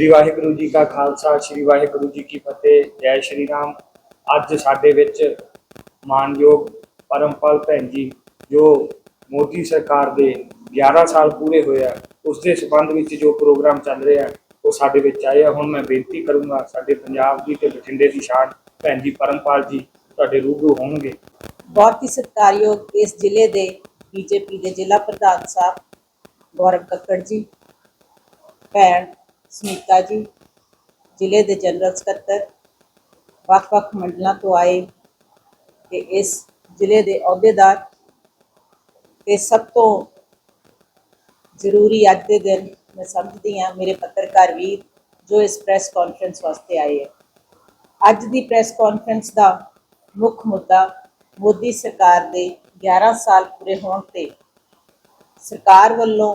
ਸ੍ਰੀ ਵਾਹਿਗੁਰੂ ਜੀ ਕਾ ਖਾਲਸਾ, ਸ੍ਰੀ ਵਾਹਿਗੁਰੂ ਜੀ ਕੀ ਫਤਿਹ, ਜੈ ਸ਼੍ਰੀ ਰਾਮ। ਅੱਜ ਸਾਡੇ ਵਿੱਚ ਮਾਨਯੋਗ ਪਰਮਪਾਲ ਭੈਣ ਜੀ, ਜੋ ਮੋਦੀ ਸਰਕਾਰ ਦੇ 11 ਸਾਲ ਪੂਰੇ ਹੋਏ ਆ ਉਸ ਦੇ ਸਬੰਧ ਵਿੱਚ ਜੋ ਪ੍ਰੋਗਰਾਮ ਚੱਲ ਰਿਹਾ, ਉਹ ਸਾਡੇ ਵਿੱਚ ਆਏ ਆ। ਹੁਣ ਮੈਂ ਬੇਨਤੀ ਕਰੂੰਗਾ, ਸਾਡੇ ਪੰਜਾਬ ਦੀ ਤੇ ਬਠਿੰਡੇ ਦੀ ਸ਼ਾਨ ਭੈਣ ਜੀ ਪਰਮਪਾਲ ਜੀ, ਤੁਹਾਡੇ ਰੂਬਰੂ ਹੋਣਗੇ। ਬਹੁਤ ਹੀ ਸਤਿਕਾਰਯੋਗ ਇਸ ਜ਼ਿਲ੍ਹੇ ਦੇ ਬੀਜੇਪੀ ਦੇ ਜ਼ਿਲ੍ਹਾ ਪ੍ਰਧਾਨ ਸਾਹਿਬ, ਗੌਰਵ ਕੱਕੜ ਜੀ, ਭੈਣ ਸੁਨੀਤਾ ਜੀ, ਜ਼ਿਲ੍ਹੇ ਦੇ ਜਨਰਲ ਸਕੱਤਰ, ਵੱਖ-ਵੱਖ ਮੰਡਲਾਂ ਤੋਂ ਆਏ ਤੇ ਇਸ ਜ਼ਿਲ੍ਹੇ ਦੇ ਅਹੁਦੇਦਾਰ ਤੇ ਸਭ ਤੋਂ ਜ਼ਰੂਰੀ ਅੱਜ ਦੇ ਦਿਨ ਮੈਂ ਸਮਝਦੀ ਹਾਂ ਮੇਰੇ ਪੱਤਰਕਾਰ ਵੀਰ ਜੋ ਇਸ ਪ੍ਰੈਸ ਕਾਨਫਰੰਸ ਵਾਸਤੇ ਆਏ ਹੈ। ਅੱਜ ਦੀ ਪ੍ਰੈਸ ਕਾਨਫਰੰਸ ਦਾ ਮੁੱਖ ਮੁੱਦਾ ਮੋਦੀ ਸਰਕਾਰ ਦੇ 11 ਸਾਲ ਪੂਰੇ ਹੋਣ ਤੇ ਸਰਕਾਰ ਵੱਲੋਂ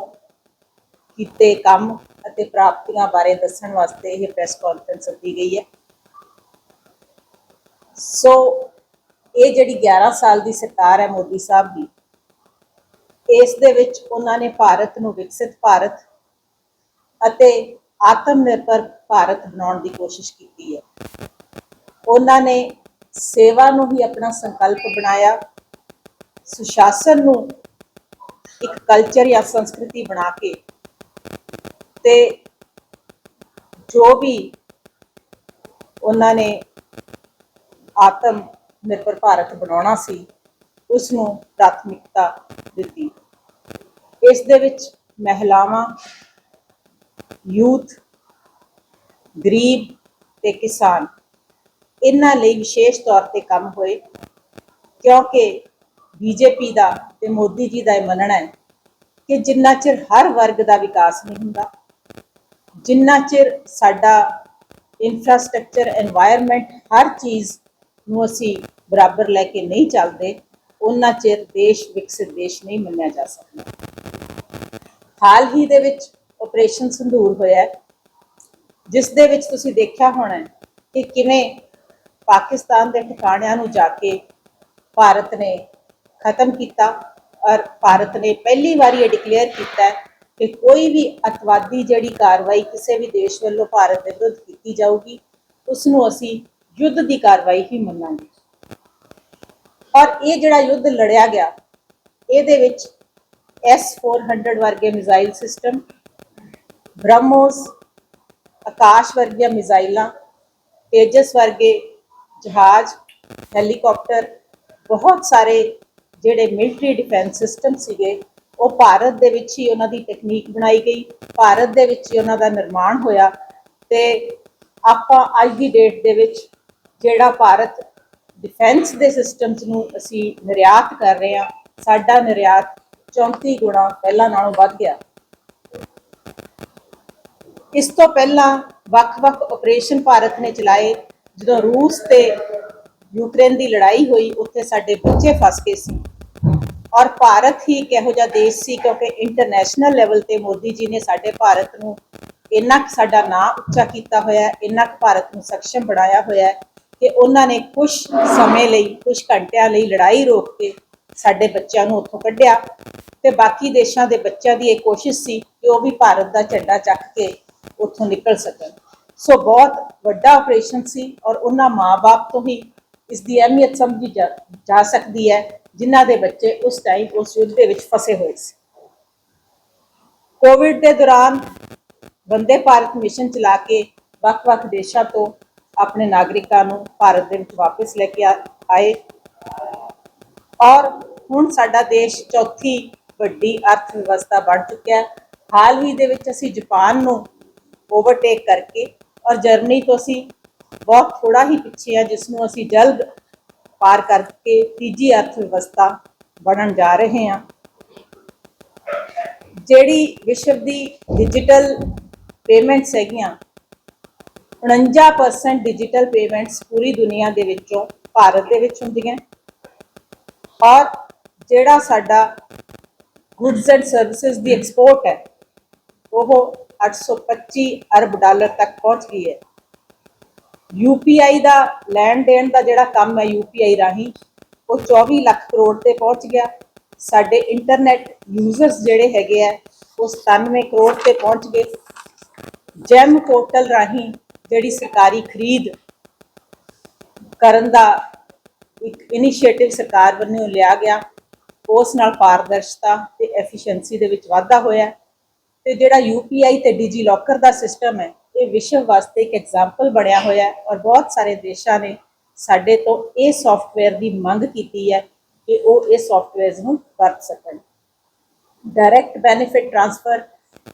ਕੀਤੇ ਕੰਮ ਅਤੇ ਪ੍ਰਾਪਤੀਆਂ ਬਾਰੇ ਦੱਸਣ ਵਾਸਤੇ ਇਹ ਪ੍ਰੈਸ ਕਾਨਫਰੰਸ ਸੱਦੀ ਗਈ ਹੈ। ਸੋ ਇਹ ਜਿਹੜੀ 11 ਸਾਲ ਦੀ ਸਰਕਾਰ ਹੈ ਮੋਦੀ ਸਾਹਿਬ ਦੀ, ਇਸ ਦੇ ਵਿੱਚ ਉਹਨਾਂ ਨੇ ਭਾਰਤ ਨੂੰ ਵਿਕਸਿਤ ਭਾਰਤ ਅਤੇ ਆਤਮ ਨਿਰਭਰ ਭਾਰਤ ਬਣਾਉਣ ਦੀ ਕੋਸ਼ਿਸ਼ ਕੀਤੀ ਹੈ। ਉਹਨਾਂ ਨੇ ਸੇਵਾ ਨੂੰ ਹੀ ਆਪਣਾ ਸੰਕਲਪ ਬਣਾਇਆ, ਸੁਸ਼ਾਸਨ ਨੂੰ ਇੱਕ ਕਲਚਰ ਜਾਂ ਸੰਸਕ੍ਰਿਤੀ ਬਣਾ ਕੇ ਤੇ ਜੋ ਵੀ ਉਹਨਾਂ ਨੇ ਆਤਮ ਨਿਰਭਰ ਭਾਰਤ ਬਣਾਉਣਾ ਸੀ ਉਸ ਨੂੰ ਪ੍ਰਾਥਮਿਕਤਾ ਦਿੱਤੀ। ਇਸ ਦੇ ਵਿੱਚ ਮਹਿਲਾਵਾਂ, ਯੂਥ, ਗਰੀਬ ਤੇ ਕਿਸਾਨ ਇਹਨਾਂ ਲਈ ਵਿਸ਼ੇਸ਼ ਤੌਰ ਤੇ ਕੰਮ ਹੋਏ, ਕਿਉਂਕਿ ਬੀਜੇਪੀ ਦਾ ਤੇ ਮੋਦੀ ਜੀ ਦਾ ਇਹ ਮੰਨਣਾ ਹੈ ਕਿ ਜਿੰਨਾ ਚਿਰ ਹਰ ਵਰਗ ਦਾ ਵਿਕਾਸ ਨਹੀਂ ਹੁੰਦਾ ਜਿੰਨਾ ਚਿਰ ਸਾਡਾ ਇਨਫਰਾਸਟ੍ਰਕਚਰ এনवायरमेंट ਹਰ ਚੀਜ਼ ਨੂੰ ਅਸੀਂ ਬਰਾਬਰ ਲੈ ਕੇ ਨਹੀਂ ਚੱਲਦੇ ਉਹਨਾਂ ਚਿਰ ਦੇਸ਼ ਵਿਕਸਿਤ, ਦੇਸ਼ ਨਹੀਂ ਮੰਨਿਆ ਜਾ ਸਕਦਾ। ਹਾਲ ਹੀ ਦੇ ਵਿੱਚ ਆਪਰੇਸ਼ਨ ਸੰਧੂਰ ਹੋਇਆ ਜਿਸ ਦੇ ਵਿੱਚ ਤੁਸੀਂ ਦੇਖਿਆ ਹੋਣਾ ਕਿ ਕਿਵੇਂ ਪਾਕਿਸਤਾਨ ਦੇ ਠਿਕਾਣਿਆਂ ਨੂੰ ਜਾ ਕੇ ਭਾਰਤ ਨੇ ਖਤਮ ਕੀਤਾ ਔਰ ਭਾਰਤ ਨੇ ਪਹਿਲੀ ਵਾਰੀ ਇਹ ਡਿਕਲੇਅਰ ਕੀਤਾ ਕਿ ਕੋਈ ਵੀ ਅਤਵਾਦੀ ਜਿਹੜੀ ਕਾਰਵਾਈ ਕਿਸੇ ਵੀ ਦੇਸ਼ ਵੱਲੋਂ ਭਾਰਤ ਦੇ ਵਿਰੁੱਧ ਕੀਤੀ ਜਾਊਗੀ ਉਸ ਨੂੰ ਅਸੀਂ ਯੁੱਧ ਦੀ ਕਾਰਵਾਈ ਹੀ ਮੰਨਾਂਗੇ। ਔਰ ਇਹ ਜਿਹੜਾ ਯੁੱਧ ਲੜਿਆ ਗਿਆ, ਇਹਦੇ ਵਿੱਚ S400 ਵਰਗੇ ਮਿਜ਼ਾਈਲ ਸਿਸਟਮ, ਬ੍ਰਹਮੋਸ, ਆਕਾਸ਼ ਵਰਗੀਆਂ ਮਿਜ਼ਾਈਲਾਂ, ਤੇਜਸ ਵਰਗੇ ਜਹਾਜ਼, ਹੈਲੀਕਾਪਟਰ, ਬਹੁਤ ਸਾਰੇ ਜਿਹੜੇ ਮਿਲਟਰੀ ਡਿਫੈਂਸ ਸਿਸਟਮ ਸੀਗੇ ਉਹ ਭਾਰਤ ਦੇ ਵਿੱਚ ਹੀ ਉਹਨਾਂ ਦੀ ਟੈਕਨੀਕ ਬਣਾਈ ਗਈ, ਭਾਰਤ ਦੇ ਵਿੱਚ ਹੀ ਉਹਨਾਂ ਦਾ ਨਿਰਮਾਣ ਹੋਇਆ ਤੇ ਆਪਾਂ ਅੱਜ ਦੀ ਡੇਟ ਦੇ ਵਿੱਚ ਜਿਹੜਾ ਭਾਰਤ ਡਿਫੈਂਸ ਦੇ ਸਿਸਟਮਸ ਨੂੰ ਅਸੀਂ ਨਿਰਯਾਤ ਕਰ ਰਹੇ ਹਾਂ, ਸਾਡਾ ਨਿਰਯਾਤ 34 ਗੁਣਾ ਪਹਿਲਾਂ ਨਾਲੋਂ ਵੱਧ ਗਿਆ। ਇਸ ਤੋਂ ਪਹਿਲਾਂ ਵੱਖ-ਵੱਖ ਆਪਰੇਸ਼ਨ ਭਾਰਤ ਨੇ ਚਲਾਏ, ਜਦੋਂ ਰੂਸ ਤੇ ਯੂਕਰੇਨ ਦੀ ਲੜਾਈ ਹੋਈ, ਉੱਥੇ ਸਾਡੇ ਬੱਚੇ ਫਸ ਗਏ ਸੀ। ਔਰ ਭਾਰਤ ਹੀ ਇੱਕ ਇਹੋ ਜਿਹਾ ਦੇਸ਼ ਸੀ ਕਿਉਂਕਿ ਇੰਟਰਨੈਸ਼ਨਲ ਲੈਵਲ ਤੇ ਮੋਦੀ ਜੀ ਨੇ ਸਾਡੇ ਭਾਰਤ ਨੂੰ ਇੰਨਾ ਕੁ ਸਾਡਾ ਨਾਂ ਉੱਚਾ ਕੀਤਾ ਹੋਇਆ ਹੈ ਇੰਨਾ ਕੁ ਭਾਰਤ ਨੂੰ ਸક્ષਮ ਬਣਾਇਆ ਹੋਇਆ ਹੈ ਕਿ ਉਹਨਾਂ ਨੇ ਕੁਝ ਸਮੇਂ ਲਈ ਕੁਝ ਘੰਟਿਆਂ ਲਈ ਲੜਾਈ ਰੋਕ ਕੇ ਸਾਡੇ ਬੱਚਿਆਂ ਨੂੰ ਉੱਥੋਂ ਕੱਢਿਆ ਤੇ ਬਾਕੀ ਦੇਸ਼ਾਂ ਦੇ ਬੱਚਿਆਂ ਦੀ ਇਹ ਕੋਸ਼ਿਸ਼ ਸੀ ਕਿ ਉਹ ਵੀ ਭਾਰਤ ਦਾ ਝੰਡਾ ਚੱਕ ਕੇ ਉੱਥੋਂ ਨਿਕਲ ਸਕਣ। ਸੋ ਬਹੁਤ ਵੱਡਾ ਆਪਰੇਸ਼ਨ ਸੀ ਔਰ ਉਹਨਾਂ ਮਾਪੇ ਤੋਂ ਹੀ ਇਸ ਦੀ ਅਹਿਮੀਅਤ ਸਮਝੀ ਜਾ ਜਾ ਸਕਦੀ ਹੈ। ਜਿਨ੍ਹਾਂ ਦੇ ਬੱਚੇ ਉਸ ਟਾਈਮ ਉਸ ਯੁੱਧ ਦੇ ਵਿੱਚ ਫਸੇ ਹੋਏ ਸੀ। ਕੋਵਿਡ ਦੇ ਦੌਰਾਨ ਵੰਦੇ ਭਾਰਤ ਮਿਸ਼ਨ ਚਲਾ ਕੇ ਵੱਖ-ਵੱਖ ਦੇਸ਼ਾਂ ਤੋਂ ਆਪਣੇ ਨਾਗਰਿਕਾਂ ਨੂੰ ਭਾਰਤ ਦੇ ਵਿੱਚ ਵਾਪਸ ਲੈ ਕੇ ਆਏ। ਔਰ ਹੁਣ ਸਾਡਾ ਦੇਸ਼ ਚੌਥੀ ਵੱਡੀ ਅਰਥ ਵਿਵਸਥਾ ਬਣ ਚੁੱਕਿਆ ਹੈ। ਹਾਲ ਹੀ ਦੇ ਵਿੱਚ ਅਸੀਂ ਜਾਪਾਨ ਨੂੰ ਓਵਰਟੇਕ ਕਰਕੇ ਔਰ ਜਰਮਨੀ ਤੋਂ ਅਸੀਂ ਬਹੁਤ ਥੋੜਾ ਹੀ ਪਿੱਛੇ ਆ ਜਿਸ ਨੂੰ ਅਸੀਂ ਜਲਦ ਪਾਰ ਕਰਕੇ ਤੀਜੀ ਅਰਥ ਵਿਵਸਥਾ ਬਣਨ ਜਾ ਰਹੇ ਹਾਂ। ਜਿਹੜੀ ਵਿਸ਼ਵ ਦੀ ਡਿਜੀਟਲ ਪੇਮੈਂਟਸ ਹੈਗੀਆਂ 49% ਡਿਜੀਟਲ ਪੇਮੈਂਟਸ ਪੂਰੀ ਦੁਨੀਆ ਦੇ ਵਿੱਚੋਂ ਭਾਰਤ ਦੇ ਵਿੱਚ ਹੁੰਦੀਆਂ। ਔਰ ਜਿਹੜਾ ਸਾਡਾ ਗੁੱਡਸ ਐਂਡ ਸਰਵਿਸਿਜ਼ ਦੀ ਐਕਸਪੋਰਟ ਹੈ, ਉਹ 825 ਅਰਬ ਡਾਲਰ ਤੱਕ ਪਹੁੰਚ ਗਈ ਹੈ। ਯੂਪੀਆਈ ਦਾ ਲੈਣ ਦੇਣ ਦਾ ਜਿਹੜਾ ਕੰਮ ਹੈ ਯੂਪੀਆਈ ਰਾਹੀਂ, ਉਹ 24 ਲੱਖ ਕਰੋੜ ਤੇ ਪਹੁੰਚ ਗਿਆ ਸਾਡੇ ਇੰਟਰਨੈਟ ਯੂਜ਼ਰਸ ਜਿਹੜੇ ਹੈਗੇ ਆ, ਉਹ 97 ਕਰੋੜ ਤੇ ਪਹੁੰਚ ਗਏ ਜੈਮ ਪੋਰਟਲ ਰਾਹੀਂ ਜਿਹੜੀ ਸਰਕਾਰੀ ਖਰੀਦ ਕਰਨ ਦਾ ਇੱਕ ਇਨੀਸ਼ੀਏਟਿਵ ਸਰਕਾਰ ਵੱਲੋਂ ਲਿਆ ਗਿਆ, ਉਸ ਨਾਲ ਪਾਰਦਰਸ਼ਤਾ ਤੇ ਐਫੀਸ਼ੀਐਂਸੀ ਦੇ ਵਿੱਚ ਵਾਧਾ ਹੋਇਆ ਹੈ। ਤੇ ਜਿਹੜਾ ਯੂਪੀਆਈ ਤੇ ਡਿਜੀ ਲੋਕਰ ਦਾ ਸਿਸਟਮ ਹੈ ਇਹ ਵਿਸ਼ਵ ਵਾਸਤੇ ਇੱਕ ਐਗਜ਼ਾਮਪਲ ਬਣਿਆ ਹੋਇਆ ਹੈ ਔਰ ਬਹੁਤ ਸਾਰੇ ਦੇਸ਼ਾਂ ਨੇ ਸਾਡੇ ਤੋਂ ਇਹ ਸੌਫਟਵੇਅਰ ਦੀ ਮੰਗ ਕੀਤੀ ਹੈ ਕਿ ਉਹ ਇਹ ਸੌਫਟਵੇਅਰਸ ਨੂੰ ਵਰਤ ਸਕਣ। ਡਾਇਰੈਕਟ ਬੈਨੀਫਿਟ ਟ੍ਰਾਂਸਫਰ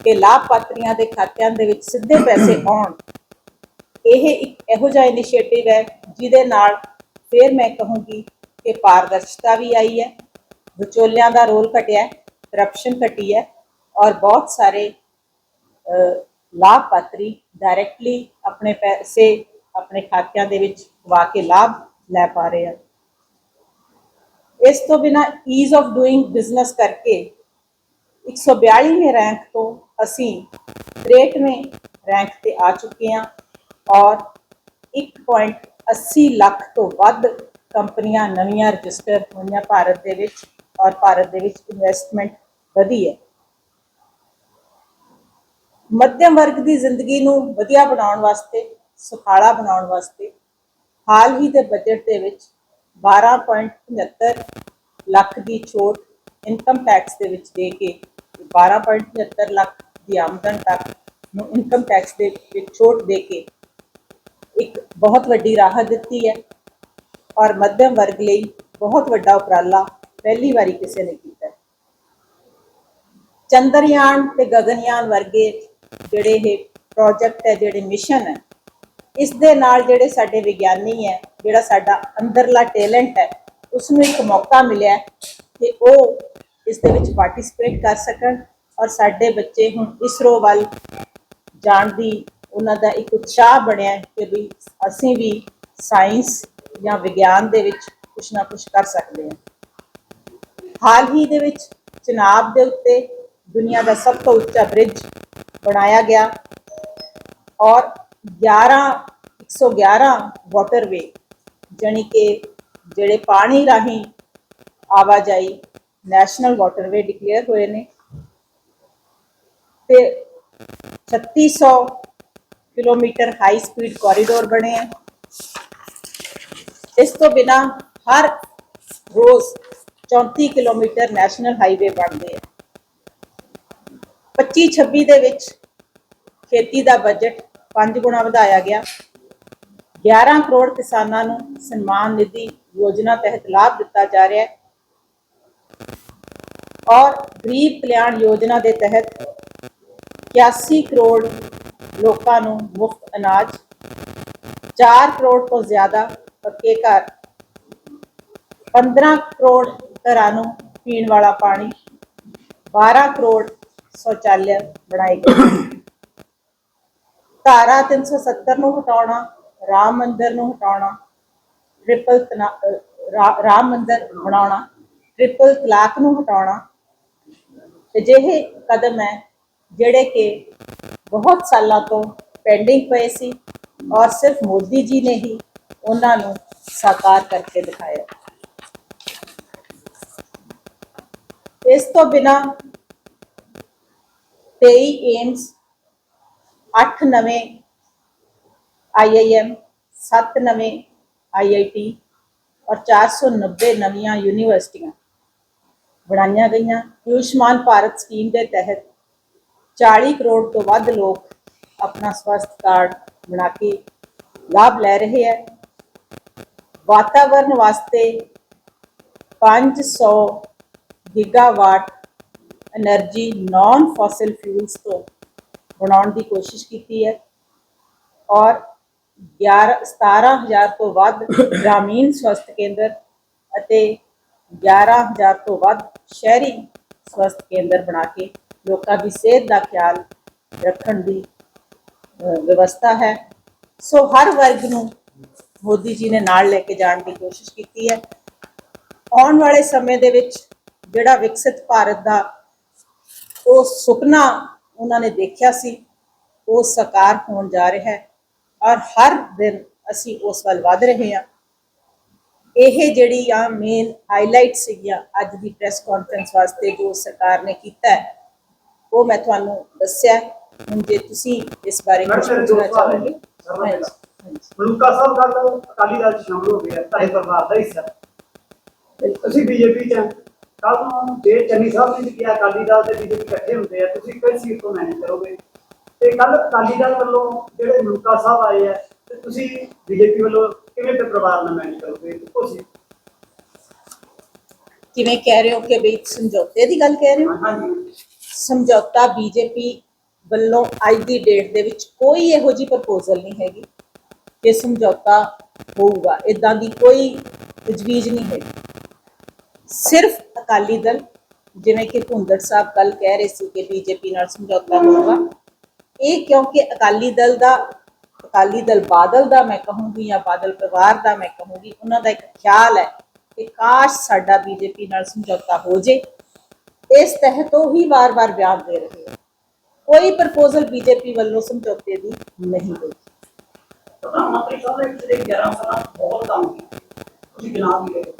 ਕੇ ਲਾਭਪਾਤਰੀਆਂ ਦੇ ਖਾਤਿਆਂ ਦੇ ਵਿੱਚ ਸਿੱਧੇ ਪੈਸੇ ਆਉਣ, ਇਹ ਇੱਕ ਇਹੋ ਜਿਹਾ ਇਨੀਸ਼ੀਏਟਿਵ ਹੈ ਜਿਹਦੇ ਨਾਲ ਫਿਰ ਮੈਂ ਕਹੂੰਗੀ ਕਿ ਪਾਰਦਰਸ਼ਤਾ ਵੀ ਆਈ ਹੈ, ਵਿਚੋਲਿਆਂ ਦਾ ਰੋਲ ਘਟਿਆ ਕਰਪਸ਼ਨ ਘਟੀ ਹੈ ਔਰ ਬਹੁਤ ਸਾਰੇ ਲਾਭਪਾਤਰੀ ਡਾਇਰੈਕਟਲੀ ਆਪਣੇ ਪੈਸੇ ਆਪਣੇ ਖਾਤਿਆਂ ਦੇ ਵਿੱਚ ਪਵਾ ਕੇ ਲਾਭ ਲੈ ਪਾ ਰਹੇ ਹਨ ਇਸ ਤੋਂ ਬਿਨਾ ਈਜ਼ ਆਫ ਡੂਇੰਗ ਬਿਜ਼ਨਸ ਕਰਕੇ 142वें ਰੈਂਕ ਤੋਂ ਅਸੀਂ 63वें ਰੈਂਕ ਤੇ ਆ ਚੁੱਕੇ ਹਾਂ ਔਰ 1.80 ਲੱਖ ਤੋਂ ਵੱਧ ਕੰਪਨੀਆਂ ਨਵੀਆਂ ਰਜਿਸਟਰ ਹੋਈਆਂ ਭਾਰਤ ਦੇ ਵਿੱਚ ਔਰ ਭਾਰਤ ਦੇ ਵਿੱਚ ਇਨਵੈਸਟਮੈਂਟ ਵਧੀ ਹੈ। ਮੱਧਮ ਵਰਗ ਦੀ ਜ਼ਿੰਦਗੀ ਨੂੰ ਵਧੀਆ ਬਣਾਉਣ ਵਾਸਤੇ, ਸੁਖਾਲਾ ਬਣਾਉਣ ਵਾਸਤੇ ਹਾਲ ਹੀ ਦੇ ਬਜਟ ਦੇ ਵਿੱਚ 12.75 ਲੱਖ ਦੀ ਛੋਟ ਇਨਕਮ ਟੈਕਸ ਦੇ ਵਿੱਚ ਦੇ ਕੇ 12.75 ਲੱਖ ਦੀ ਆਮਦਨ ਤੱਕ ਨੂੰ ਇਨਕਮ ਟੈਕਸ ਦੇ ਵਿੱਚ ਛੋਟ ਦੇ ਕੇ ਇੱਕ ਬਹੁਤ ਵੱਡੀ ਰਾਹਤ ਦਿੱਤੀ ਹੈ ਔਰ ਮੱਧਮ ਵਰਗ ਲਈ ਬਹੁਤ ਵੱਡਾ ਉਪਰਾਲਾ ਪਹਿਲੀ ਵਾਰੀ ਕਿਸੇ ਨੇ ਕੀਤਾ ਚੰਦਰਯਾਨ ਤੇ ਗਗਨਯਾਨ ਵਰਗੇ ਜਿਹੜੇ ਇਹ ਪ੍ਰੋਜੈਕਟ ਹੈ, ਜਿਹੜੇ ਮਿਸ਼ਨ ਹੈ, ਇਸ ਦੇ ਨਾਲ ਜਿਹੜੇ ਸਾਡੇ ਵਿਗਿਆਨੀ ਹੈ, ਜਿਹੜਾ ਸਾਡਾ ਅੰਦਰਲਾ ਟੈਲੈਂਟ ਹੈ ਉਸ ਨੂੰ ਇੱਕ ਮੌਕਾ ਮਿਲਿਆ ਕਿ ਉਹ ਇਸ ਦੇ ਵਿੱਚ ਪਾਰਟਿਸਿਪੇਟ ਕਰ ਸਕਣ ਔਰ ਸਾਡੇ ਬੱਚੇ ਹੁਣ ਇਸਰੋ ਵੱਲ ਜਾਣ ਦੀ ਉਹਨਾਂ ਦਾ ਇੱਕ ਉਤਸ਼ਾਹ ਬਣਿਆ ਕਿ ਵੀ ਅਸੀਂ ਵੀ ਸਾਇੰਸ ਜਾਂ ਵਿਗਿਆਨ ਦੇ ਵਿੱਚ ਕੁਝ ਨਾ ਕੁਝ ਕਰ ਸਕਦੇ ਹਾਂ। ਹਾਲ ਹੀ ਦੇ ਵਿੱਚ ਚਨਾਬ ਦੇ ਉੱਤੇ ਦੁਨੀਆ ਦਾ ਸਭ ਤੋਂ ਉੱਚਾ ਬ੍ਰਿਜ ਬਣਾਇਆ ਗਿਆ ਔਰ 11 111 ਵਾਟਰਵੇ ਜਾਣੀ ਕਿ ਜਿਹੜੇ ਪਾਣੀ ਰਾਹੀਂ ਆਵਾਜਾਈ ਨੈਸ਼ਨਲ ਵਾਟਰਵੇ ਡਿਕਲੇਅਰ ਹੋਏ ਨੇ ਤੇ 3600 ਕਿਲੋਮੀਟਰ ਹਾਈ ਸਪੀਡ ਕੋਰੀਡੋਰ ਬਣੇ ਹੈ ਇਸ ਤੋਂ ਬਿਨਾ ਹਰ ਰੋਜ਼ 34 ਕਿਲੋਮੀਟਰ ਨੈਸ਼ਨਲ ਹਾਈਵੇ ਬਣਦੇ ਹੈ 25 26 ਦੇ ਵਿੱਚ ਖੇਤੀ ਦਾ ਬਜਟ 5 ਗੁਣਾ ਵਧਾਇਆ ਗਿਆ। 11 ਕਰੋੜ ਕਿਸਾਨਾਂ ਨੂੰ ਸਨਮਾਨ ਨਿਧੀ ਯੋਜਨਾ ਤਹਿਤ ਲਾਭ ਦਿੱਤਾ ਜਾ ਰਿਹਾ ਹੈ। ਔਰ ਗਰੀਬ ਕਲਿਆਣ ਯੋਜਨਾ ਦੇ ਤਹਿਤ 81 ਕਰੋੜ ਲੋਕਾਂ ਨੂੰ ਮੁਫਤ ਅਨਾਜ 4 ਕਰੋੜ ਤੋਂ ਜ਼ਿਆਦਾ ਪੱਕੇ ਘਰ 15 ਕਰੋੜ ਘਰਾਂ ਨੂੰ ਪੀਣ ਵਾਲਾ ਪਾਣੀ 12 ਕਰੋੜ ਸ਼ੌਚਾਲਿਆ ਬਣਾਏ ਗਏ ਧਾਰਾ 370 ਨੂੰ ਹਟਾਉਣਾ, ਰਾਮ ਮੰਦਿਰ ਨੂੰ ਹਟਾਉਣਾ ਟ੍ਰਿਪਲ ਰਾਮ ਮੰਦਿਰ ਬਣਾਉਣਾ ਟ੍ਰਿਪਲ ਤਲਾਕ ਨੂੰ ਹਟਾਉਣਾ। ਅਜਿਹੇ ਕਦਮ ਹੈ ਜਿਹੜੇ ਕਿ ਬਹੁਤ ਸਾਲਾਂ ਤੋਂ ਪੈਂਡਿੰਗ ਪਏ ਸੀ ਔਰ ਸਿਰਫ ਮੋਦੀ ਜੀ ਨੇ ਹੀ ਉਹਨਾਂ ਨੂੰ ਸਾਕਾਰ ਕਰਕੇ ਦਿਖਾਇਆ। ਇਸ ਤੋਂ ਬਿਨਾ 23 ਏਮਸ 8 ਨਵੇਂ ਆਈਆਈਐਮ 7 ਨਵੇਂ ਆਈਆਈਟੀ ਔਰ 490 ਨਵੀਆਂ ਯੂਨੀਵਰਸਿਟੀਆਂ ਬਣਾਈਆਂ ਗਈਆਂ ਆਯੁਸ਼ਮਾਨ ਭਾਰਤ ਸਕੀਮ ਦੇ ਤਹਿਤ 40 ਕਰੋੜ ਤੋਂ ਵੱਧ ਲੋਕ ਆਪਣਾ ਸਵਾਸਥ ਕਾਰਡ ਬਣਾ ਕੇ ਲਾਭ ਲੈ ਰਹੇ ਹੈ ਵਾਤਾਵਰਣ ਵਾਸਤੇ 500 gigawatt energy non fossil fuels ਤੋਂ ਬਣਾਉਣ ਦੀ ਕੋਸ਼ਿਸ਼ ਕੀਤੀ ਹੈ ਔਰ 11 17000 ਤੋਂ ਵੱਧ ਗ੍ਰਾਮੀਣ ਸਵਸਥ ਕੇਂਦਰ ਅਤੇ 11000 ਤੋਂ ਵੱਧ ਸ਼ਹਿਰੀ ਸਵਸਥ ਕੇਂਦਰ ਬਣਾ ਕੇ ਲੋਕਾਂ ਦੀ ਸਿਹਤ ਦਾ ਖਿਆਲ ਰੱਖਣ ਦੀ ਵਿਵਸਥਾ ਹੈ। ਸੋ ਹਰ ਵਰਗ ਨੂੰ ਮੋਦੀ ਜੀ ਨੇ ਨਾਲ ਲੈ ਕੇ ਜਾਣ ਦੀ ਕੋਸ਼ਿਸ਼ ਕੀਤੀ ਹੈ। ਆਉਣ ਵਾਲੇ ਸਮੇਂ ਦੇ ਵਿੱਚ ਜਿਹੜਾ ਵਿਕਸਿਤ ਭਾਰਤ ਦਾ ਉਹ ਸੁਪਨਾ ਉਹਨਾਂ ਨੇ ਦੇਖਿਆ ਸੀ ਉਹ ਸਾਕਾਰ ਹੋਣ ਜਾ ਰਿਹਾ ਹੈ ਔਰ ਹਰ ਦਿਨ ਅਸੀਂ ਉਸ ਵੱਲ ਵਧ ਰਹੇ ਹਾਂ। ਇਹ ਜਿਹੜੀ ਆ ਮੇਨ ਹਾਈਲਾਈਟ ਸੀਗੀਆਂ ਅੱਜ ਦੀ ਪ੍ਰੈਸ ਕਾਨਫਰੰਸ ਵਾਸਤੇ ਜੋ ਸਰਕਾਰ ਨੇ ਕੀਤਾ ਹੈ ਉਹ ਮੈਂ ਤੁਹਾਨੂੰ ਦੱਸਿਆ ਹੁਣ ਜੇ ਤੁਸੀਂ ਇਸ ਬਾਰੇ ਕੁਝ ਪੁੱਛਣਾ। ਚਾਹੋਗੇ? ਮਲੂਕਾ ਸਾਹਿਬ ਕੱਲ ਅਕਾਲੀ ਦਲ ਸ਼ਾਮਲ ਹੋ ਗਿਆ ਤੁਹਾਡੇ ਪਰਿਵਾਰ ਦਾ ਹਿੱਸਾ। ਤੁਸੀਂ ਬੀਜੇਪੀ ਚ ਕੱਲ ਨੂੰ ਜੇ ਚੰਨੀ ਸਾਹਿਬ ਨੇ ਵੀ ਕਿਹਾ ਅਕਾਲੀ ਦਲ ਤੇ ਬੀਜੇਪੀ ਇਕੱਠੇ ਹੁੰਦੇ ਆ ਤੁਸੀਂ ਕਿਹੜੀ ਸੀਟ ਤੋਂ ਮੈਨੇਜ ਕਰੋਗੇ? ਤੇ ਕੱਲ ਅਕਾਲੀ ਦਲ ਵੱਲੋਂ ਜਿਹੜੇ ਮਲੂਕਾ ਸਾਹਿਬ ਆਏ ਆ ਤੇ ਤੁਸੀਂ ਬੀਜੇਪੀ ਵੱਲੋਂ ਕਿਵੇਂ ਤੇ ਪਰਿਵਾਰ ਨਾਲ ਮੈਨੇਜ ਕਰੋਗੇ? ਇੱਕੋ ਸੀ। ਕਿਵੇਂ ਕਹਿ ਰਹੇ ਹੋ ਕਿ ਵੀ ਸਮਝੌਤੇ ਦੀ ਗੱਲ ਕਹਿ ਰਹੇ ਹੋ? ਹਾਂਜੀ। ਸਮਝੌਤਾ ਬੀਜੇਪੀ ਵੱਲੋਂ ਅੱਜ ਦੀ ਡੇਟ ਦੇ ਵਿੱਚ ਕੋਈ ਇਹੋ ਜਿਹੀ ਪ੍ਰਪੋਜ਼ਲ ਨਹੀਂ ਹੈਗੀ ਕਿ ਸਮਝੌਤਾ ਹੋਊਗਾ। ਇਦਾਂ ਦੀ ਕੋਈ ਤਜਵੀਜ਼ ਨਹੀਂ ਹੈਗੀ। ਸਿਰਫ ਅਕਾਲੀ ਦਲ, ਜਿਵੇਂ ਕਿ ਭੁੰਦੜ ਸਾਹਿਬ ਕੱਲ ਕਹਿ ਰਹੇ ਸੀ ਕਿ ਬੀਜੇਪੀ ਨਾਲ ਸਮਝੌਤਾ ਹੋਊਗਾ। ਇਹ ਕਿਉਂਕਿ ਅਕਾਲੀ ਦਲ ਦਾ, ਅਕਾਲੀ ਦਲ ਬਾਦਲ ਦਾ ਮੈਂ ਕਹੂੰਗੀ ਜਾਂ ਬਾਦਲ ਪਰਿਵਾਰ ਦਾ ਮੈਂ ਕਹੂੰਗੀ, ਉਹਨਾਂ ਦਾ ਇੱਕ ਖਿਆਲ ਹੈ ਕਿ ਕਾਸ਼ ਸਾਡਾ ਬੀਜੇਪੀ ਨਾਲ ਸਮਝੌਤਾ ਹੋ ਜੇ। ਇਸ ਤਹਿਤ ਉਹ ਹੀ ਵਾਰ-ਵਾਰ ਬਿਆਨ ਦੇ ਰਹੇ ਹੈ ਕੋਈ ਪ੍ਰਪੋਜ਼ਲ ਬੀਜੇਪੀ ਵੱਲੋਂ ਸਮਝੌਤੇ ਦੀ ਨਹੀਂ ਹੋਈ। ਪ੍ਰਧਾਨ ਮੰਤਰੀ ਸਾਹਿਬ ਨੇ ਪਿਛਲੇ 11 ਸਾਲਾਂ ਬਹੁਤ ਕੰਮ ਕੀਤਾ। ਤੁਸੀਂ ਗਿਣਾ ਵੀ ਰਹੇ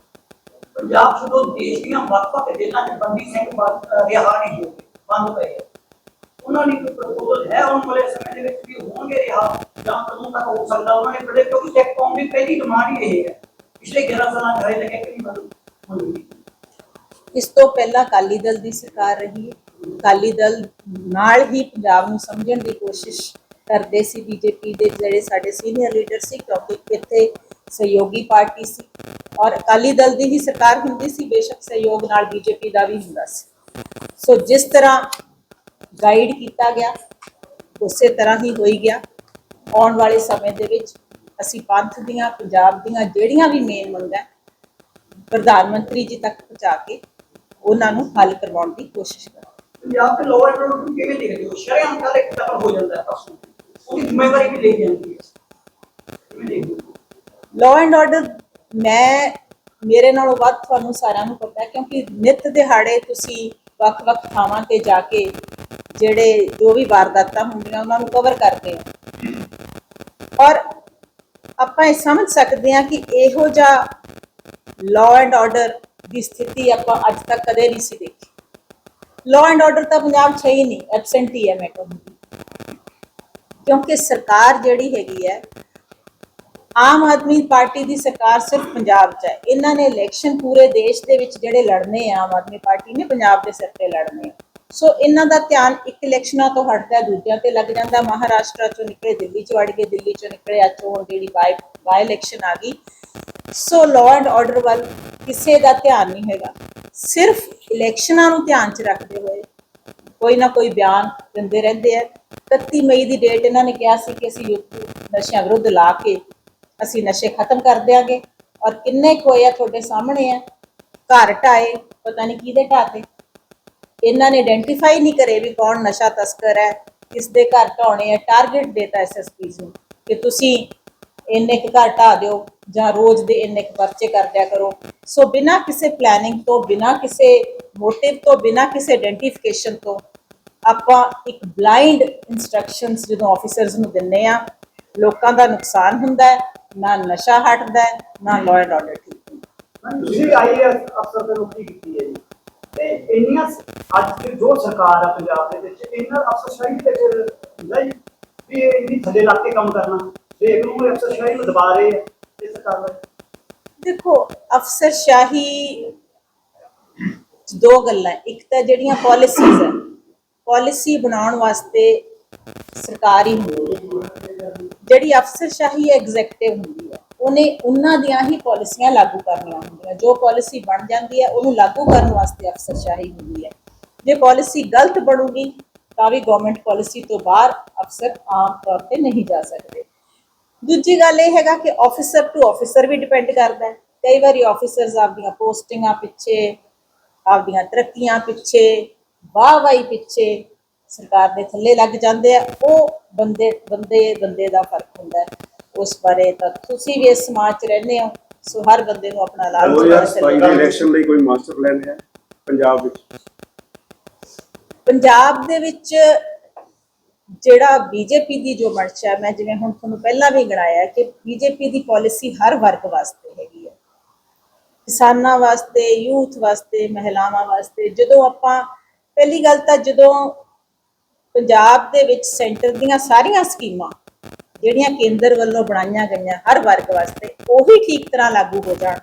ਪੰਜਾਬ ਛੱਡੋ, ਦੇਸ਼ ਦੀਆਂ ਵੱਖ-ਵੱਖ ਜੇਲ੍ਹਾਂ 'ਚ ਬੰਦੀ ਸਿੰਘ ਰਿਹਾ ਨਹੀਂ ਹੋਏ ਬੰਦ ਪਏ ਉਹਨਾਂ ਨੇ ਕੋਈ ਪ੍ਰਪੋਜ਼ਲ ਹੈ ਆਉਣ ਵਾਲੇ ਸਮੇਂ ਦੇ ਵਿੱਚ ਵੀ ਹੋਣਗੇ ਰਿਹਾ, ਜਾਂ ਕਦੋਂ ਤੱਕ ਹੋ ਸਕਦਾ, ਉਹਨਾਂ ਨੇ ਬੜੇ ਕਿਉਂਕਿ ਸਿੱਖ ਕੌਮ ਦੀ ਪਹਿਲੀ ਡਿਮਾਂਡ ਹੀ ਇਹ ਹੈ। ਪਿਛਲੇ 11 ਸਾਲਾਂ 'ਚ ਹਰੇ ਤੱਕ ਕਿੰਨੀ ਬੰਦ ਹੋਈ ਇਸ ਤੋਂ ਪਹਿਲਾਂ ਅਕਾਲੀ ਦਲ ਦੀ ਸਰਕਾਰ ਰਹੀ ਹੈ। ਅਕਾਲੀ ਦਲ ਨਾਲ ਹੀ ਪੰਜਾਬ ਨੂੰ ਸਮਝਣ ਦੀ ਕੋਸ਼ਿਸ਼ ਕਰਦੇ ਸੀ। ਬੀਜੇਪੀ ਦੇ ਜਿਹੜੇ ਸਾਡੇ ਸੀਨੀਅਰ ਲੀਡਰ ਸੀ, ਕਿਉਂਕਿ ਇੱਥੇ ਸਹਿਯੋਗੀ ਪਾਰਟੀ ਸੀ ਔਰ ਅਕਾਲੀ ਦਲ ਦੀ ਹੀ ਸਰਕਾਰ ਹੁੰਦੀ ਸੀ, ਬੇਸ਼ੱਕ ਸਹਿਯੋਗ ਨਾਲ ਬੀਜੇਪੀ ਦਾ ਵੀ ਹੁੰਦਾ ਸੀ। ਸੋ ਜਿਸ ਤਰ੍ਹਾਂ ਗਾਈਡ ਕੀਤਾ ਗਿਆ, ਉਸੇ ਤਰ੍ਹਾਂ ਹੀ ਹੋਈ ਗਿਆ। ਆਉਣ ਵਾਲੇ ਸਮੇਂ ਦੇ ਵਿੱਚ ਅਸੀਂ ਪੰਥ ਦੀਆਂ, ਪੰਜਾਬ ਦੀਆਂ ਜਿਹੜੀਆਂ ਵੀ ਮੇਨ ਮੰਗਾਂ ਪ੍ਰਧਾਨ ਮੰਤਰੀ ਜੀ ਤੱਕ ਪਹੁੰਚਾ ਕੇ ਉਹਨਾਂ ਨੂੰ ਹੱਲ ਕਰਵਾਉਣ ਦੀ ਕੋਸ਼ਿਸ਼ ਕਰਾਂਗੇ। ਪੰਜਾਬ ਦੇ ਲੋਅਰ ਨੂੰ ਕਿਵੇਂ ਦੇਖਦੇ ਹੋ? ਸ਼ਰਿਆਮ ਕੱਲ ਇੱਕ ਹੋ ਜਾਂਦਾ ਹੈ ਉਹਦੀ ਜ਼ਿੰਮੇਵਾਰੀ ਵੀ ਲਈ ਜਾਂਦੀ ਹੈ। ਕਿਵੇਂ ਦੇਖਦੇ ਲਾਅ ਐਂਡ ਆਰਡਰ ਮੈਂ ਮੇਰੇ ਨਾਲੋਂ ਵੱਧ ਤੁਹਾਨੂੰ ਸਾਰਿਆਂ ਨੂੰ ਪਤਾ ਹੈ, ਕਿਉਂਕਿ ਨਿਤ ਦਿਹਾੜੇ ਤੁਸੀਂ ਵੱਖ-ਵੱਖ ਥਾਵਾਂ ਤੇ ਜਾ ਕੇ ਜਿਹੜੇ ਜੋ ਵੀ ਵਾਰਦਾਤਾਂ ਹੁੰਦੀਆਂ, ਉਹਨਾਂ ਨੂੰ ਕਵਰ ਕਰਦੇ ਹੋ। ਔਰ ਆਪਾਂ ਇਹ ਸਮਝ ਸਕਦੇ ਹਾਂ ਕਿ ਇਹੋ ਜਿਹਾ ਲਾਅ ਐਂਡ ਆਰਡਰ ਦੀ ਸਥਿਤੀ ਆਪਾਂ ਅੱਜ ਤੱਕ ਕਦੇ ਨਹੀਂ ਸੀ ਦੇਖੀ। ਲਾਅ ਐਂਡ ਆਰਡਰ ਤਾਂ ਪੰਜਾਬ 'ਚ ਹੈ ਹੀ ਨਹੀਂ ਐਬਸੈਂਟ ਹੀ ਹੈ ਮੈਂ ਕਹੂੰਗੀ। ਕਿਉਂਕਿ ਸਰਕਾਰ ਜਿਹੜੀ ਹੈਗੀ ਹੈ ਆਮ ਆਦਮੀ ਪਾਰਟੀ ਦੀ ਸਰਕਾਰ ਸਿਰਫ ਪੰਜਾਬ 'ਚ ਹੈ। ਇਹਨਾਂ ਨੇ ਇਲੈਕਸ਼ਨ ਪੂਰੇ ਦੇਸ਼ ਦੇ ਵਿੱਚ ਜਿਹੜੇ ਲੜਨੇ ਆ, ਆਮ ਆਦਮੀ ਪਾਰਟੀ ਨੇ ਪੰਜਾਬ ਦੇ ਸਿਰ ਤੇ ਲੜਨੇ ਸੋ ਇਹਨਾਂ ਦਾ ਧਿਆਨ ਇੱਕ ਇਲੈਕਸ਼ਨਾਂ ਤੋਂ ਹਟਦਾ, ਦੂਜਿਆਂ ਤੇ ਲੱਗ ਜਾਂਦਾ। ਮਹਾਰਾਸ਼ਟਰ ਚੋਂ ਨਿਕਲੇ, ਦਿੱਲੀ 'ਚੋਂ ਵੜ ਗਏ, ਦਿੱਲੀ 'ਚੋਂ ਨਿਕਲੇ। ਅੱਜ ਹੁਣ ਜਿਹੜੀ ਬਾਈ ਬਾਈ ਇਲੈਕਸ਼ਨ ਆ ਗਈ। ਸੋ ਲਾਅ ਐਂਡ ਆਰਡਰ ਵੱਲ ਕਿਸੇ ਦਾ ਧਿਆਨ ਨਹੀਂ ਹੈਗਾ। ਸਿਰਫ ਇਲੈਕਸ਼ਨਾਂ ਨੂੰ ਧਿਆਨ 'ਚ ਰੱਖਦੇ ਹੋਏ ਕੋਈ ਨਾ ਕੋਈ ਬਿਆਨ ਦਿੰਦੇ ਰਹਿੰਦੇ ਆ। 31 ਮਈ ਦੀ ਡੇਟ ਇਹਨਾਂ ਨੇ ਕਿਹਾ ਸੀ ਕਿ ਅਸੀਂ ਯੁੱਧ ਨਸ਼ਿਆਂ ਵਿਰੁੱਧ ਲਾ ਕੇ ਅਸੀਂ ਨਸ਼ੇ ਖਤਮ ਕਰ ਦਿਆਂਗੇ। ਔਰ ਕਿੰਨੇ ਕੁ ਹੋਏ ਆ ਤੁਹਾਡੇ ਸਾਹਮਣੇ ਆ, ਘਰ ਢਾਏ, ਪਤਾ ਨਹੀਂ ਕਿਹਦੇ ਢਾਤੇ। ਇਹਨਾਂ ਨੇ ਆਇਡੈਂਟੀਫਾਈ ਨਹੀਂ ਕਰੇ ਵੀ ਕੌਣ ਨਸ਼ਾ ਤਸਕਰ ਹੈ ਕਿਸ ਦੇ ਘਰ ਢਾਉਣੇ ਆ ਟਾਰਗੇਟ ਦੇਤਾ ਐਸਐਸਪੀ ਨੂੰ ਕਿ ਤੁਸੀਂ ਇੰਨੇ ਕੁ ਘਰ ਢਾ ਦਿਓ ਜਾਂ ਰੋਜ਼ ਦੇ ਇੰਨੇ ਕੁ ਪਰਚੇ ਕਰ ਦਿਆ ਕਰੋ। ਸੋ ਬਿਨਾਂ ਕਿਸੇ ਪਲੈਨਿੰਗ ਤੋਂ, ਬਿਨਾਂ ਕਿਸੇ ਮੋਟਿਵ ਤੋਂ, ਬਿਨਾਂ ਕਿਸੇ ਆਇਡੈਂਟੀਫਿਕੇਸ਼ਨ ਤੋਂ ਆਪਾਂ ਇੱਕ ਬਲਾਈਂਡ ਇਨਸਟਰਕਸ਼ਨਸ ਜਦੋਂ ਆਫੀਸਰਸ ਨੂੰ ਦਿੰਨੇ ਆ, ਲੋਕਾਂ ਦਾ ਨੁਕਸਾਨ ਹੁੰਦਾ ਹੈ। ਨਾ ਨਸ਼ਾ ਹਟਦਾ ਹੈ ਨਾ ਲਾਅ ਐਂਡ ਆਰਡਰ ਠੀਕ ਹੁੰਦਾ। ਤੁਸੀਂ ਆਈਏਐਸ ਅਫਸਰ ਤੇ ਨੌਕਰੀ ਕੀਤੀ ਹੈ ਜੀ। ਤੇ ਇੰਨੀਆਂ ਅੱਜ ਦੀ ਜੋ ਸਰਕਾਰ ਆ ਪੰਜਾਬ ਦੇ ਵਿੱਚ ਇਹਨਾਂ ਅਫਸਰਸ਼ਾਹੀ ਤੇ ਫਿਰ ਹੁੰਦਾ ਜੀ ਵੀ ਇਹ ਇੰਨੀ ਥੱਲੇ ਲੱਗ ਕੇ ਕੰਮ ਕਰਨਾ। ਦੇਖ ਨੂੰ ਅਫਸਰਸ਼ਾਹੀ ਨੂੰ ਦਬਾ ਰਹੇ ਆ ਇਹ ਸਰਕਾਰ ਦਾ ਦੇਖੋ ਅਫਸਰਸ਼ਾਹੀ 'ਚ ਦੋ ਗੱਲਾਂ ਹੈ। ਇੱਕ ਤਾਂ ਜਿਹੜੀਆਂ ਪਾਲਿਸੀਜ਼ ਹੈ ਪਾਲਿਸੀ ਬਣਾਉਣ ਵਾਸਤੇ ਸਰਕਾਰ ਹੀ ਹੁੰਦੀ ਹੈ। ਜਿਹੜੀ ਅਫਸਰਸ਼ਾਹੀ ਐਗਜ਼ੈਕਟਿਵ ਹੁੰਦੀ ਹੈ, ਉਹਨੇ ਉਹਨਾਂ ਦੀਆਂ ਹੀ ਪਾਲਿਸੀਆਂ ਲਾਗੂ ਕਰਨੀਆਂ ਹੁੰਦੀਆਂ। ਜੋ ਪਾਲਿਸੀ ਬਣ ਜਾਂਦੀ ਹੈ, ਉਹਨੂੰ ਲਾਗੂ ਕਰਨ ਵਾਸਤੇ ਅਫਸਰਸ਼ਾਹੀ ਹੁੰਦੀ ਹੈ। ਜੇ ਪਾਲਿਸੀ ਗਲਤ ਬਣੂਗੀ, ਤਾਂ ਵੀ ਗਵਰਨਮੈਂਟ ਪਾਲਿਸੀ ਤੋਂ ਬਾਹਰ ਅਫਸਰ ਆਮ ਤੌਰ ਤੇ ਨਹੀਂ ਜਾ ਸਕਦੇ। ਦੂਜੀ ਗੱਲ ਇਹ ਹੈਗਾ ਕਿ ਆਫੀਸਰ ਟੂ ਆਫੀਸਰ ਵੀ ਡਿਪੈਂਡ ਕਰਦਾ ਹੈ। ਕਈ ਵਾਰੀ ਆਫੀਸਰਸ ਆਪਦੀਆਂ ਪੋਸਟਿੰਗਾਂ ਪਿੱਛੇ, ਆਪਦੀਆਂ ਤਰੱਕੀਆਂ ਪਿੱਛੇ ਵਾਹ ਵਾਹਵਾਈ ਪਿੱਛੇ ਸਰਕਾਰ ਦੇ ਥੱਲੇ ਲੱਗ ਜਾਂਦੇ ਆ ਉਹ ਬੰਦੇ ਬੰਦੇ ਬੰਦੇ ਦਾ ਫ਼ਰਕ ਹੁੰਦਾ ਹੈ। ਉਸ ਬਾਰੇ ਤਾਂ ਤੁਸੀਂ ਵੀ ਇਸ ਸਮਾਜ 'ਚ ਰਹਿੰਦੇ ਹੋ ਸੋ ਹਰ ਬੰਦੇ ਨੂੰ ਆਪਣਾ ਲਾਭ 2027 ਦੇ ਇਲੈਕਸ਼ਨ ਲਈ ਕੋਈ ਮਾਸਟਰ ਪਲਾਨ ਹੈ ਪੰਜਾਬ ਵਿੱਚ? ਪੰਜਾਬ ਦੇ ਵਿੱਚ ਜਿਹੜਾ ਬੀਜੇਪੀ ਦੀ ਜੋ ਮਰਚਾ ਹੈ ਮੈਂ ਜਿਵੇਂ ਹੁਣ ਤੁਹਾਨੂੰ ਪਹਿਲਾਂ ਵੀ ਗਣਾਇਆ ਕਿ ਬੀਜੇਪੀ ਦੀ ਪਾਲਿਸੀ ਹਰ ਵਰਗ ਵਾਸਤੇ ਹੈਗੀ ਹੈ। ਕਿਸਾਨਾਂ ਵਾਸਤੇ ਯੂਥ ਵਾਸਤੇ ਮਹਿਲਾਵਾਂ ਵਾਸਤੇ ਜਦੋਂ ਆਪਾਂ ਪਹਿਲੀ ਗੱਲ ਤਾਂ ਜਦੋਂ ਪੰਜਾਬ ਦੇ ਵਿੱਚ ਸੈਂਟਰ ਦੀਆਂ ਸਾਰੀਆਂ ਸਕੀਮਾਂ ਜਿਹੜੀਆਂ ਕੇਂਦਰ ਵੱਲੋਂ ਬਣਾਈਆਂ ਗਈਆਂ ਹਰ ਵਰਗ ਵਾਸਤੇ, ਉਹੀ ਠੀਕ ਤਰ੍ਹਾਂ ਲਾਗੂ ਹੋ ਜਾਣ,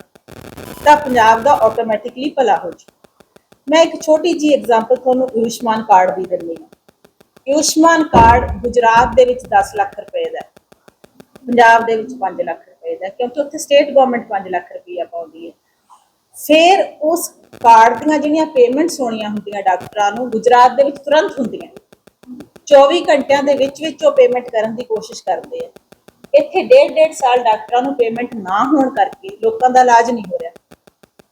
ਤਾਂ ਪੰਜਾਬ ਦਾ ਆਟੋਮੈਟਿਕਲੀ ਭਲਾ ਹੋ ਜਾਊ ਮੈਂ ਇੱਕ ਛੋਟੀ ਜੀ ਐਗਜ਼ਾਮਪਲ ਤੁਹਾਨੂੰ ਆਯੁਸ਼ਮਾਨ ਕਾਰਡ ਦੀ ਦਿੰਦੀ ਹਾਂ। ਆਯੁਸ਼ਮਾਨ ਕਾਰਡ ਗੁਜਰਾਤ ਦੇ ਵਿੱਚ 10 ਲੱਖ ਰੁਪਏ ਦਾ ਪੰਜਾਬ ਦੇ ਵਿੱਚ 5 ਲੱਖ ਰੁਪਏ ਦਾ ਕਿਉਂਕਿ ਉੱਥੇ ਸਟੇਟ ਗਵਰਨਮੈਂਟ 5 ਲੱਖ ਰੁਪਈਆ ਪਾਉਂਦੀ ਹੈ। ਫਿਰ ਉਸ ਕਾਰਡ ਦੀਆਂ ਜਿਹੜੀਆਂ ਪੇਮੈਂਟਸ ਹੋਣੀਆਂ ਹੁੰਦੀਆਂ ਡਾਕਟਰਾਂ ਨੂੰ, ਗੁਜਰਾਤ ਦੇ ਵਿੱਚ ਤੁਰੰਤ ਹੁੰਦੀਆਂ। 24 ਘੰਟਿਆਂ ਦੇ ਵਿੱਚ ਵਿੱਚ ਉਹ ਪੇਮੈਂਟ ਕਰਨ ਦੀ ਕੋਸ਼ਿਸ਼ ਕਰਦੇ ਆ। ਇੱਥੇ ਡੇਢ ਡੇਢ ਸਾਲ ਡਾਕਟਰਾਂ ਨੂੰ ਪੇਮੈਂਟ ਨਾ ਹੋਣ ਕਰਕੇ ਲੋਕਾਂ ਦਾ ਇਲਾਜ ਨਹੀਂ ਹੋ ਰਿਹਾ।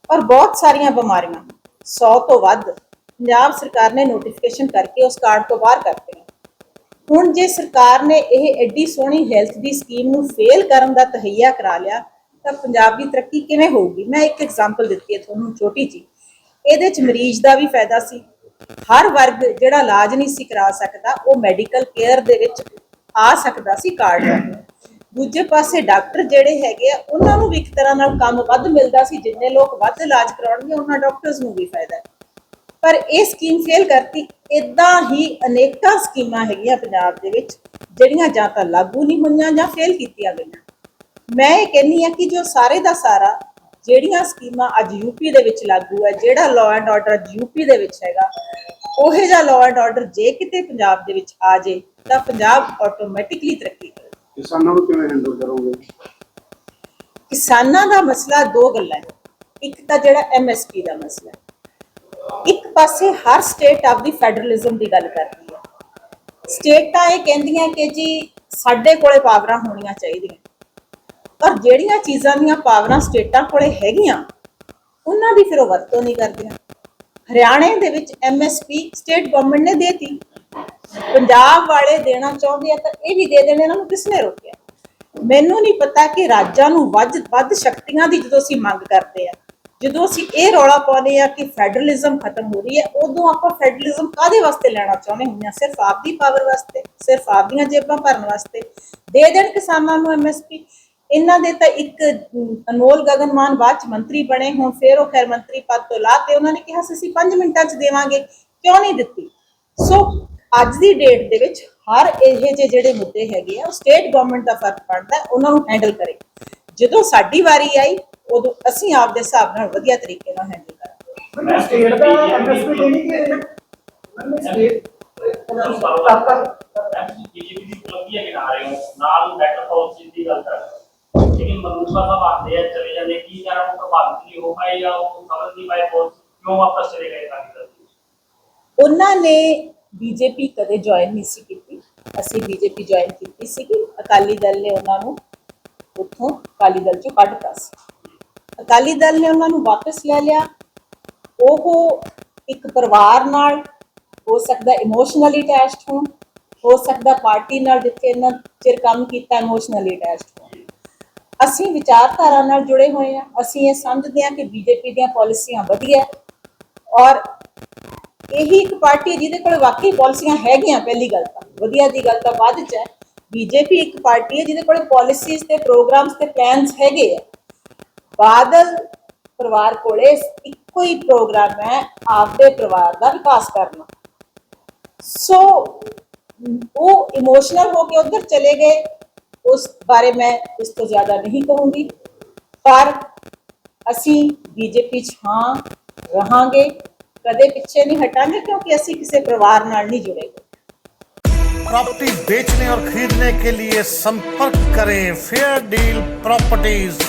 ਔਰ ਬਹੁਤ ਸਾਰੀਆਂ ਬਿਮਾਰੀਆਂ 100 ਤੋਂ ਵੱਧ, ਪੰਜਾਬ ਸਰਕਾਰ ਨੇ ਨੋਟੀਫਿਕੇਸ਼ਨ ਕਰਕੇ ਉਸ ਕਾਰਡ ਤੋਂ ਬਾਹਰ ਕਰਤੀਆਂ ਹੁਣ ਜੇ ਸਰਕਾਰ ਨੇ ਇਹ ਐਡੀ ਸੋਹਣੀ ਹੈਲਥ ਦੀ ਸਕੀਮ ਨੂੰ ਫੇਲ ਕਰਨ ਦਾ ਤਹਈਆ ਕਰਾ ਲਿਆ, ਤਾਂ ਪੰਜਾਬ ਦੀ ਤਰੱਕੀ ਕਿਵੇਂ ਹੋਊਗੀ? ਮੈਂ ਇੱਕ ਐਗਜ਼ਾਮਪਲ ਦਿੱਤੀ ਹੈ ਤੁਹਾਨੂੰ, ਛੋਟੀ ਜੀ ਇਹਦੇ ਚ ਮਰੀਜ਼ ਦਾ ਵੀ ਫਾਇਦਾ ਸੀ। ਹਰ ਵਰਗ ਜਿਹੜਾ ਇਲਾਜ ਨਹੀਂ ਸੀ ਕਰਾ ਸਕਦਾ, ਉਹ ਮੈਡੀਕਲ ਕੇਅਰ ਦੇ ਵਿੱਚ ਆ ਸਕਦਾ ਸੀ ਕਾਰਡ ਰਾਹੀਂ ਦੂਜੇ ਪਾਸੇ ਡਾਕਟਰ ਜਿਹੜੇ ਹੈਗੇ ਆ, ਉਹਨਾਂ ਨੂੰ ਵੀ ਇੱਕ ਤਰ੍ਹਾਂ ਨਾਲ ਕੰਮ ਵੱਧ ਮਿਲਦਾ ਸੀ, ਜਿੰਨੇ ਲੋਕ ਵੱਧ ਇਲਾਜ ਕਰਾਉਣਗੇ, ਉਹਨਾਂ ਡਾਕਟਰਸ ਨੂੰ ਵੀ ਫਾਇਦਾ ਪਰ ਇਹ ਸਕੀਮ ਫੇਲ ਕਰਤੀ ਇਦਾਂ ਹੀ ਅਨੇਕਾਂ ਸਕੀਮਾਂ ਹੈਗੀਆਂ ਪੰਜਾਬ ਦੇ ਵਿੱਚ, ਜਿਹੜੀਆਂ ਜਾਂ ਤਾਂ ਲਾਗੂ ਨਹੀਂ ਹੋਈਆਂ ਜਾਂ ਫੇਲ ਕੀਤੀਆਂ ਗਈਆਂ। ਮੈਂ ਇਹ ਕਹਿੰਨੀ ਆ ਕਿ ਜੋ ਸਾਰੇ ਦਾ ਸਾਰਾ ਜਿਹੜੀਆਂ ਸਕੀਮਾਂ ਅੱਜ ਯੂਪੀ ਦੇ ਵਿੱਚ ਲਾਗੂ ਹੈ ਜਿਹੜਾ ਲਾਅ ਐਂਡ ਆਰਡਰ ਅੱਜ ਯੂਪੀ ਦੇ ਵਿੱਚ ਹੈਗਾ ਉਹੇ ਜਿਹਾ ਲਾਅ ਐਂਡ ਆਰਡਰ ਜੇ ਕਿਤੇ ਪੰਜਾਬ ਦੇ ਵਿੱਚ ਆ ਜੇ ਤਾਂ ਪੰਜਾਬ ਆਟੋਮੈਟਿਕਲੀ ਤਰੱਕੀ ਕਰੇ। ਕਿਸਾਨਾਂ ਨੂੰ ਕਿਵੇਂ ਹੈਂਡਲ ਕਰੋਗੇ? ਕਿਸਾਨਾਂ ਦਾ ਮਸਲਾ ਦੋ ਗੱਲਾਂ ਹੈ ਇੱਕ ਤਾਂ ਜਿਹੜਾ ਐਮਐਸਪੀ ਦਾ ਮਸਲਾ ਇੱਕ ਪਾਸੇ ਹਰ ਸਟੇਟ ਆਪਦੀ ਫੈਡਰਲਿਜ਼ਮ ਦੀ ਗੱਲ ਕਰਦੀ ਹੈ। ਸਟੇਟਾਂ ਇਹ ਕਹਿੰਦੀਆਂ ਕਿ ਜੀ ਸਾਡੇ ਕੋਲੇ ਪਾਵਰਾਂ ਹੋਣੀਆਂ ਚਾਹੀਦੀਆਂ। ਪਰ ਜਿਹੜੀਆਂ ਚੀਜ਼ਾਂ ਦੀਆਂ ਪਾਵਰਾਂ ਸਟੇਟਾਂ ਕੋਲੇ ਹੈਗੀਆਂ, ਉਹਨਾਂ ਦੀ ਫਿਰ ਉਹ ਵਰਤੋਂ ਨਹੀਂ ਕਰਦੀਆਂ। ਹਰਿਆਣੇ ਦੇ ਵਿੱਚ ਐਮਐਸਪੀ ਸਟੇਟ ਗਵਰਨਮੈਂਟ ਨੇ ਦੇਤੀ। ਪੰਜਾਬ ਵਾਲੇ ਦੇਣਾ ਚਾਹੁੰਦੇ ਆ ਤਾਂ ਇਹ ਵੀ ਦੇ ਦੇਣ, ਇਹਨਾਂ ਨੂੰ ਕਿਸ ਨੇ ਰੋਕਿਆ? ਮੈਨੂੰ ਨਹੀਂ ਪਤਾ ਕਿ ਰਾਜਾਂ ਨੂੰ ਵੱਧ ਵੱਧ ਸ਼ਕਤੀਆਂ ਦੀ ਜਦੋਂ ਅਸੀਂ ਮੰਗ ਕਰਦੇ ਆ, ਜਦੋਂ ਅਸੀਂ ਇਹ ਰੌਲਾ ਪਾਉਂਦੇ ਆ ਕਿ ਫੈਡਰਲਿਜ਼ਮ ਖਤਮ ਹੋ ਰਹੀ ਹੈ, ਉਦੋਂ ਆਪਾਂ ਫੈਡਰਲਿਜ਼ਮ ਕਾਦੇ ਵਾਸਤੇ ਲੈਣਾ ਚਾਹੁੰਦੇ ਹੁੰਦੇ ਆ? ਸਿਰਫ ਆਪਦੀ ਪਾਵਰ ਵਾਸਤੇ, ਸਿਰਫ ਆਪਦੀਆਂ ਜੇਬਾਂ ਭਰਨ ਵਾਸਤੇ। ਦੇ ਦੇਣ ਕਿਸਾਨਾਂ ਨੂੰ ਐਮਐਸਪੀ ਇਹਨਾਂ ਦੇ ਤਾਂ ਇੱਕ ਅਨਮੋਲ ਗਗਨਮਾਨ ਬਾਅਦ ਚ ਮੰਤਰੀ ਬਣੇ ਹੁਣ ਫੇਰ ਉਹ ਖੈਰ ਮੰਤਰੀ ਪਦ ਤੋਂ ਲਾ ਤੇ ਉਹਨਾਂ ਨੇ ਕਿਹਾ ਸੀ ਅਸੀਂ 5 ਮਿੰਟਾਂ ਚ ਦੇਵਾਂਗੇ ਕਿਉਂ ਨਹੀਂ ਦਿੱਤੀ? ਸੋ ਅੱਜ ਦੀ ਡੇਟ ਦੇ ਵਿੱਚ ਹਰ ਇਹ ਜਿਹੇ ਜਿਹੜੇ ਮੁੱਦੇ ਹੈਗੇ ਆ ਉਹ ਸਟੇਟ ਗਵਰਨਮੈਂਟ ਦਾ ਫ਼ਰਕ ਪੜਦਾ ਉਹਨਾਂ ਨੂੰ ਹੈਂਡਲ ਕਰੇ। ਜਦੋਂ ਸਾਡੀ ਵਾਰੀ ਆਈ ਉਦੋਂ ਅਸੀਂ ਆਪ ਦੇ ਹਿਸਾਬ ਨਾਲ ਵਧੀਆ ਤਰੀਕੇ ਨਾਲ ਹੈਂਡਲ ਕਰਾਂਗੇ। ਸਟੇਟ ਦਾ ਐਮਐਸਪੀ ਦੇਣੀ ਕਿ ਮੈਨੂੰ ਸਟੇਟ ਤੱਕ ਬੀਜੇਪੀ ਦੀ ਉਪਲਬਧੀਆਂ ਗਿਣਾ ਰਹੇ ਹੋ ਨਾਲ ਬੈਟਰ ਪਾਲਿਸੀ ਦੀ ਗੱਲ ਕਰ ਰਹੇ ਹੋ। ਲੇਕਿਨ ਮਨੂਸਾ ਸਾਹਿਬ ਆਉਂਦੇ ਆ, ਚਲੇ ਜਾਂਦੇ ਕੀ ਕਾਰਨ ਉਹ ਪ੍ਰਭਾਵਿਤ ਨਹੀਂ ਹੋ ਪਾਏ ਜਾਂ ਉਹ ਸਮਝ ਨਹੀਂ ਪਾਏ ਪਾਲਿਸੀ ਕਿਉਂ ਵਾਪਸ ਚਲੇ ਗਏ ਕਾਂਗਰਸ ਉਹਨਾਂ ਨੇ ਬੀਜੇਪੀ ਕਦੇ ਜੁਆਇਨ ਨਹੀਂ ਸੀ ਕੀਤੀ। ਅਸੀਂ ਬੀਜੇਪੀ ਜੁਆਇਨ ਕੀਤੀ ਸੀ ਅਕਾਲੀ ਦਲ ਨੇ ਉਹਨਾਂ ਨੂੰ ਉੱਥੋਂ ਅਕਾਲੀ ਦਲ ਚੋਂ ਕੱਢਤਾ ਸੀ। ਅਕਾਲੀ ਦਲ ਨੇ ਉਹਨਾਂ ਨੂੰ ਵਾਪਸ ਲੈ ਲਿਆ। ਉਹ ਇੱਕ ਪਰਿਵਾਰ ਨਾਲ, ਹੋ ਸਕਦਾ ਇਮੋਸ਼ਨਲੀ ਅਟੈਚਡ ਹੋਣ, ਹੋ ਸਕਦਾ ਪਾਰਟੀ ਨਾਲ ਜਿੱਥੇ ਇਹਨਾਂ ਚਿਰ ਕੰਮ ਕੀਤਾ ਇਮੋਸ਼ਨਲੀ ਅਟੈਚਡ ਹੋਣ। ਅਸੀਂ ਵਿਚਾਰਧਾਰਾ ਨਾਲ ਜੁੜੇ ਹੋਏ ਹਾਂ। ਅਸੀਂ ਇਹ ਸਮਝਦੇ ਹਾਂ ਕਿ ਬੀਜੇਪੀ ਦੀਆਂ ਪਾਲਿਸੀਆਂ ਵਧੀਆ ਔਰ ਇਹੀ ਇੱਕ ਪਾਰਟੀ ਹੈ ਜਿਹਦੇ ਕੋਲ ਵਾਕਈ ਪਾਲਿਸੀਆਂ ਹੈਗੀਆਂ, ਪਹਿਲੀ ਗੱਲ ਤਾਂ। ਵਧੀਆ ਦੀ ਗੱਲ ਤਾਂ ਬਾਅਦ ਚ ਹੈ। ਬੀਜੇਪੀ ਇੱਕ ਪਾਰਟੀ ਹੈ ਜਿਹਦੇ ਕੋਲ ਪਾਲਿਸੀਜ਼ ਤੇ ਪ੍ਰੋਗਰਾਮਸ ਤੇ ਪਲਾਨਸ ਹੈਗੇ ਆ। ਬਾਦਲ ਪਰਿਵਾਰ ਕੋਲੇ ਇੱਕੋ ਹੀ ਪ੍ਰੋਗਰਾਮ ਹੈ ਆਪਦੇ ਪਰਿਵਾਰ ਦਾ ਵਿਕਾਸ ਕਰਨਾ। ਸੋ ਉਹ ਇਮੋਸ਼ਨਲ ਹੋ ਕੇ ਉਧਰ ਚਲੇ ਗਏ। ਉਸ ਬਾਰੇ ਮੈਂ ਇਸ ਤੋਂ ਜ਼ਿਆਦਾ ਨਹੀਂ ਕਹੂੰਗੀ ਪਰ ਅਸੀਂ ਬੀਜੇਪੀ 'ਚ ਹਾਂ ਰਹਾਂਗੇ ਕਦੇ ਪਿੱਛੇ ਨਹੀਂ ਹਟਾਂਗੇ ਕਿਉਂਕਿ ਅਸੀਂ ਕਿਸੇ ਪਰਿਵਾਰ ਨਾਲ ਨਹੀਂ ਜੁੜੇ ਹੋਏ प्रॉपर्टी बेचने और खरीदने के लिए संपर्क करें फेयर डील प्रॉपर्टीज